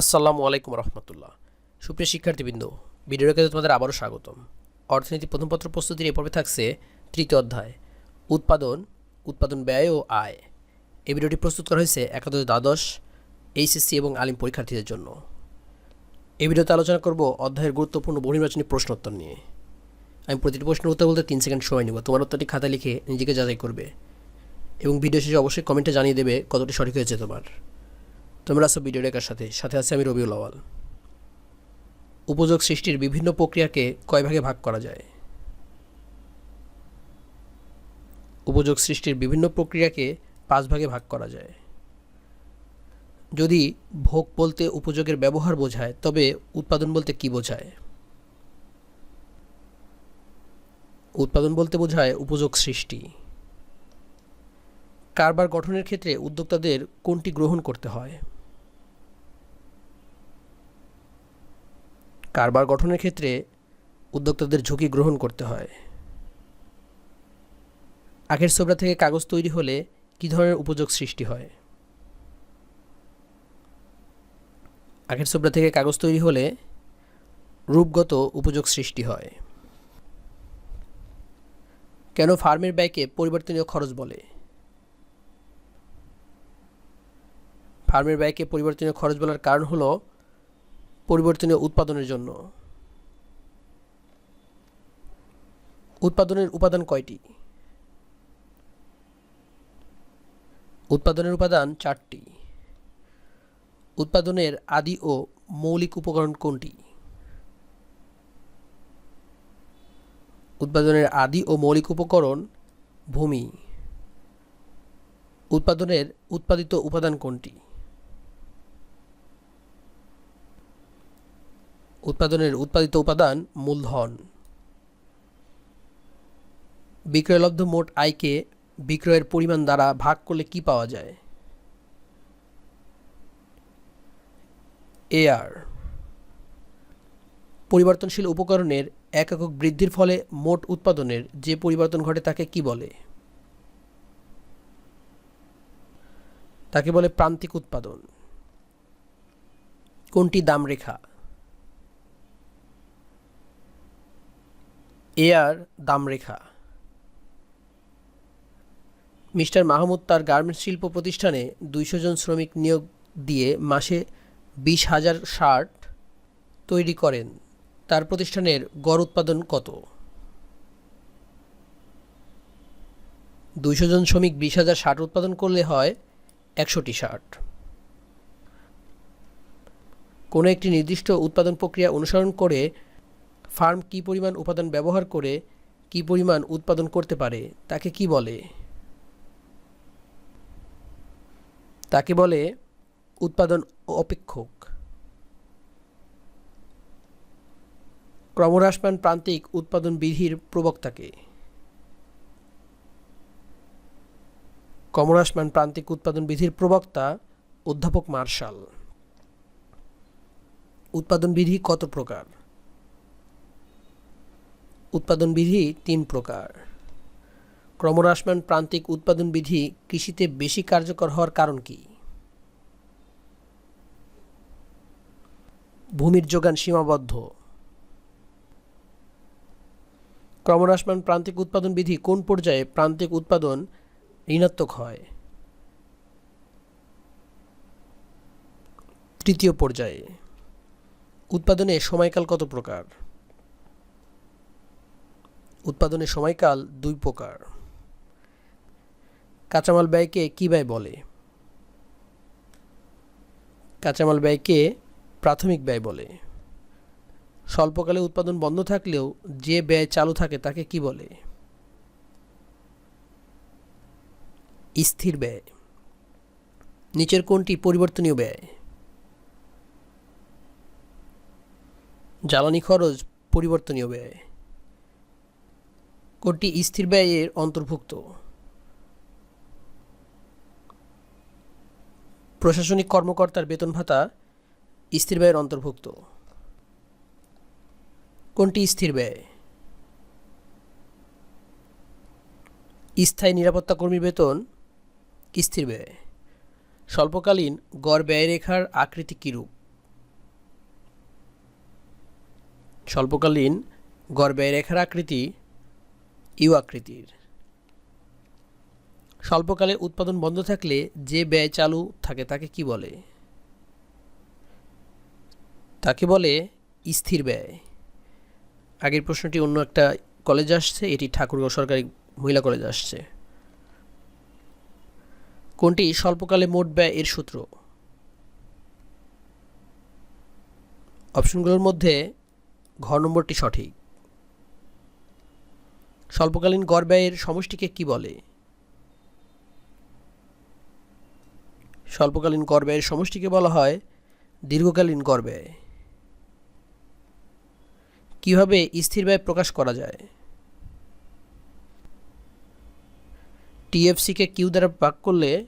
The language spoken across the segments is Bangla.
আসসালামু আলাইকুম রহমতুল্লাহ। সুপ্রিয় শিক্ষার্থীবৃন্দ ভিডিওটাকে তোমাদের আবারও স্বাগতম। অর্থনীতি প্রথম পত্র প্রস্তুতির এ পর্বে থাকছে তৃতীয় অধ্যায়, উৎপাদন উৎপাদন ব্যয় ও আয়। এই ভিডিওটি প্রস্তুত করা হয়েছে একাদশ দ্বাদশ, এইচএসসি এবং আলিম পরীক্ষার্থীদের জন্য। এই ভিডিওতে আলোচনা করব অধ্যায়ের গুরুত্বপূর্ণ বহুনির্বাচনী প্রশ্নোত্তর নিয়ে। আমি প্রতিটি প্রশ্নের উত্তর বলতে তিন সেকেন্ড সময় নেব। তোমার উত্তরটি খাতা লিখে নিজেকে যাচাই করবে এবং ভিডিও শেষে অবশ্যই কমেন্টে জানিয়ে দেবে কতটি সঠিক হয়েছে তোমার। তোমরা আছো ভিডিও রেখার সাথে সাথে আছে আমি রবিউল আওয়াল উপযোগ সৃষ্টির বিভিন্ন প্রক্রিয়াকে কয় ভাগে ভাগ করা যায়? উপযোগ সৃষ্টির বিভিন্ন প্রক্রিয়াকে পাঁচ ভাগে ভাগ করা যায়। যদি ভোগ বলতে উপযোগের ব্যবহার বোঝায়, তবে উৎপাদন বলতে কি বোঝায়? উৎপাদন বলতে বোঝায় উপযোগ সৃষ্টি। কারবার গঠনের ক্ষেত্রে উদ্যোক্তাদের কোনটি গ্রহণ করতে হয়? কারবার গঠনের ক্ষেত্রে উদ্যোক্তাদের ঝুঁকি গ্রহণ করতে হয়। আখের সোবরা থেকে কাগজ তৈরি হলে কী ধরনের উপযোগ সৃষ্টি হয়? আখের সোবরা থেকে কাগজ তৈরি হলে রূপগত উপযোগ সৃষ্টি হয়। কেন ফার্মের ব্যয়কে পরিবর্তনীয় খরচ বলে? ফার্মের ব্যয়কে পরিবর্তনীয় খরচ বলার কারণ হলো পরিবর্তনীয় উৎপাদনের জন্য। উৎপাদনের উপাদান কয়টি? উৎপাদনের উপাদান চারটি। উৎপাদনের আদি ও মৌলিক উপকরণ কোনটি? উৎপাদনের আদি ও মৌলিক উপকরণ ভূমি। উৎপাদনের উৎপাদিত উপাদান কোনটি? উৎপাদনের উৎপাদিত উপাদান মূলধন। বিক্রয়লব্ধ মোট আয়কে বিক্রয়ের পরিমাণ দ্বারা ভাগ করলে কি পাওয়া যায়? এআর পরিবর্তনশীল উপকরণের এক একক বৃদ্ধির ফলে মোট উৎপাদনের যে পরিবর্তন ঘটে তাকে কি বলে? তাকে বলে প্রান্তিক উৎপাদন। কোনটি দাম রেখা? এয়ার দামরেখা। মিস্টার মাহমুদ তার গার্মেন্টস শিল্প প্রতিষ্ঠানে দুইশো জন শ্রমিক নিয়োগ দিয়ে মাসে বিশ হাজার শার্ট তৈরি করেন। তার প্রতিষ্ঠানের গড় উৎপাদন কত? দুইশো জন শ্রমিক বিশ হাজার শার্ট উৎপাদন করলে হয় একশোটি শার্ট। কোনো একটি নির্দিষ্ট উৎপাদন প্রক্রিয়া অনুসরণ করে ফার্ম কি পরিমাণ উপাদান ব্যবহার করে কি পরিমাণ উৎপাদন করতে পারে, তাকে কি বলে? তাকে বলে উৎপাদন অপেক্ষক। ক্রমহ্রাসমান প্রান্তিক উৎপাদন বিধির প্রবক্তাকে। ক্রমহ্রাসমান প্রান্তিক উৎপাদন বিধির প্রবক্তা অধ্যাপক মার্শাল। উৎপাদন বিধি কত প্রকার? উৎপাদন বিধি তিন প্রকার। ক্রমহ্রাসমান প্রান্তিক উৎপাদন বিধি কৃষিতে বেশি কার্যকর হওয়ার কারণ কি? ভূমির যোগান সীমাবদ্ধ। ক্রমহ্রাসমান প্রান্তিক উৎপাদন বিধি কোন পর্যায়ে প্রান্তিক উৎপাদন ঋণাত্মক হয়? তৃতীয় পর্যায়ে, উৎপাদনে সময়কাল কত প্রকার? উৎপাদনের সময়কাল দুই প্রকার। কাঁচামাল ব্যয়কে কী ব্যয় বলে? কাঁচামাল ব্যয়কে প্রাথমিক ব্যয় বলে। স্বল্পকালে উৎপাদন বন্ধ থাকলেও যে ব্যয় চালু থাকে তাকে কি বলে? স্থির ব্যয়। নিচের কোনটি পরিবর্তনীয় ব্যয়? জ্বালানি খরচ পরিবর্তনীয় ব্যয়। কোনটি স্থির ব্যয়ের অন্তর্ভুক্ত। প্রশাসনিক কর্মকর্তার বেতন ভাতা স্থির ব্যয়ের অন্তর্ভুক্ত। কোনটি স্থির ব্যয়? স্থায়ী নিরাপত্তা কর্মীর বেতন স্থির ব্যয়? স্বল্পকালীন গড় ব্যয়রেখার আকৃতি কীরূপ? স্বল্পকালীন গড় ব্যয় রেখার আকৃতি ইউ আকৃতির। স্বল্পকালে উৎপাদন বন্ধ থাকলে যে ব্যয় চালু থাকে তাকে কি বলে? তাকে বলে স্থির ব্যয়। আগের প্রশ্নটি অন্য একটা কলেজ আসছে, এটি ঠাকুরগাঁও সরকারি মহিলা কলেজ আসছে। কোনটি স্বল্পকালে মোট ব্যয় এর সূত্র? অপশনগুলোর মধ্যে ঘ নম্বরটি সঠিক। স্বল্পকালীন গড় ব্যয়ের সমষ্টিকে কি বলে? স্বল্পকালীন গড় ব্যয়ের সমষ্টিকে বলা হয় দীর্ঘকালীন গড় ব্যয়। কীভাবে স্থির ব্যয় প্রকাশ করা যায়? টিএফসিকে কিউ দ্বারা ভাগ করলে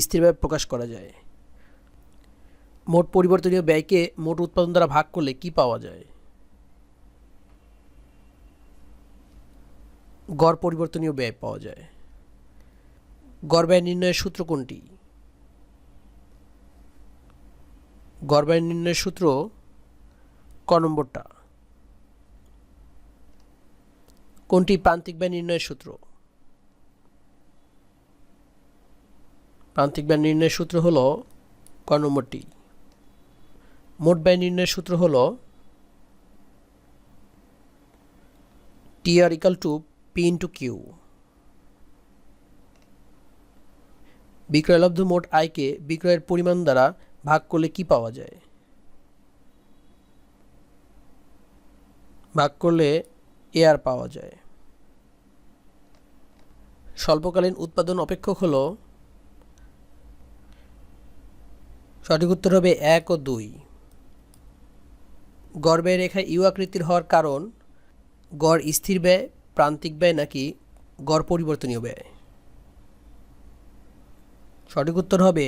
স্থির ব্যয় প্রকাশ করা যায়। মোট পরিবর্তনীয় ব্যয়কে মোট উৎপাদন দ্বারা ভাগ করলে কি পাওয়া যায়? গড় পরিবর্তনীয় ব্যয় পাওয়া যায়। গড় ব্যয় নির্ণয়ের সূত্র কোনটি? গড় ব্যয় নির্ণয়ের সূত্র ক নম্বরটা। কোনটি প্রান্তিক ব্যয় নির্ণয়ের সূত্র? প্রান্তিক ব্যয় নির্ণয়ের সূত্র হলো ক নম্বরটি। মোট ব্যয় নির্ণয়ের সূত্র হলো T R equal to P into Q বিক্রয়লব্ধ মোট আয়কে বিক্রয়ের পরিমাণ দ্বারা ভাগ করলে কি পাওয়া যায়? ভাগ করলে এ আর পাওয়া যায়। স্বল্পকালীন উৎপাদন অপেক্ষক হল, সঠিক উত্তর হবে এক ও দুই। ব্যয় রেখা ইউ আকৃতির হওয়ার কারণ, গড় স্থির ব্যয় প্রান্তিক ব্যয় নাকি গড় পরিবর্তনীয় ব্যয়? সঠিক উত্তর হবে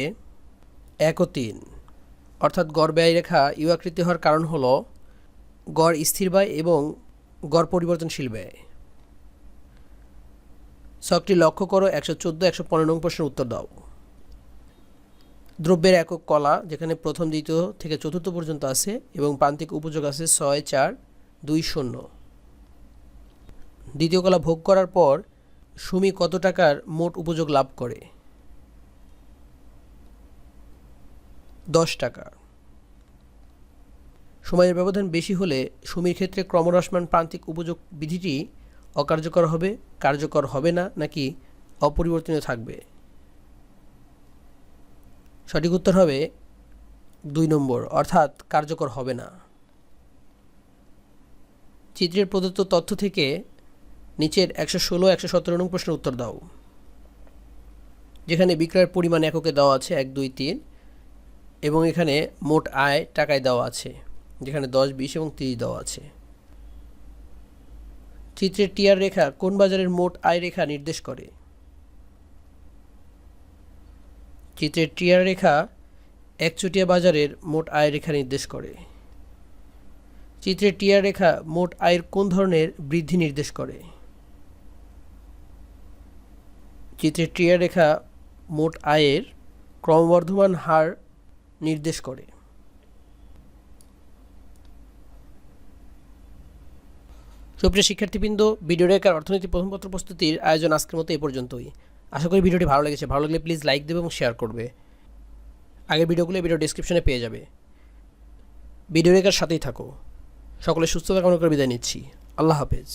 এক ও তিন। অর্থাৎ গড় ব্যয় রেখা ইউ আকৃতি হওয়ার কারণ হল গড় স্থির ব্যয় এবং গড় পরিবর্তনশীল ব্যয়। শখটি লক্ষ্য করো একশো চোদ্দ, একশো পনেরো নং প্রশ্নের উত্তর দাও। দ্রব্যের একক কলা, যেখানে প্রথম, দ্বিতীয় থেকে চতুর্থ পর্যন্ত আছে এবং প্রান্তিক উপযোগ আছে ছয়, চার, দুই, শূন্য। দ্বিতীয় কলা ভোগ করার পর সুমি কত টাকার মোট উপযোগ লাভ করে? দশ টাকা। সময়ের ব্যবধান বেশি হলে সুমির ক্ষেত্রে ক্রমহ্রাসমান প্রান্তিক উপযোগ বিধিটি অকার্যকর হবে, কার্যকর হবে না নাকি অপরিবর্তনীয় থাকবে? সঠিক উত্তর হবে দুই নম্বর, অর্থাৎ কার্যকর হবে না। চিত্রের প্রদত্ত তথ্য থেকে নিচের একশো ষোলো, একশো সতেরো নং প্রশ্নের উত্তর দাও। যেখানে বিক্রয়ের পরিমাণ এককে দেওয়া আছে এক, দুই, তিন এবং এখানে মোট আয় টাকায় দেওয়া আছে, যেখানে দশ, বিশ এবং তিরিশ দেওয়া আছে। চিত্রের টিয়ার রেখা কোন বাজারের মোট আয় রেখা নির্দেশ করে? চিত্রের টিয়ার রেখা একচুটিয়া বাজারের মোট আয় রেখা নির্দেশ করে। চিত্রের টিয়ার রেখা মোট আয়ের কোন ধরনের বৃদ্ধি নির্দেশ করে? চিত্রের টিয়ার রেখা মোট আয়ের ক্রমবর্ধমান হার নির্দেশ করে। সুপ্রিয় শিক্ষার্থীবৃন্দ, ভিডিও রেখার অর্থনীতি প্রথম পত্র প্রস্তুতির আয়োজন আজকের মতো এই পর্যন্তই। আশা করি ভিডিওটি ভালো লেগেছে। ভালো লাগলে প্লিজ লাইক দেবে এবং শেয়ার করবে। আগের ভিডিওগুলো ভিডিও ডিসক্রিপশনে পেয়ে যাবে। ভিডিও রেখার সাথেই থাকো। সকলে সুস্থতা কামনা করে বিদায় নিচ্ছি। আল্লাহ হাফেজ।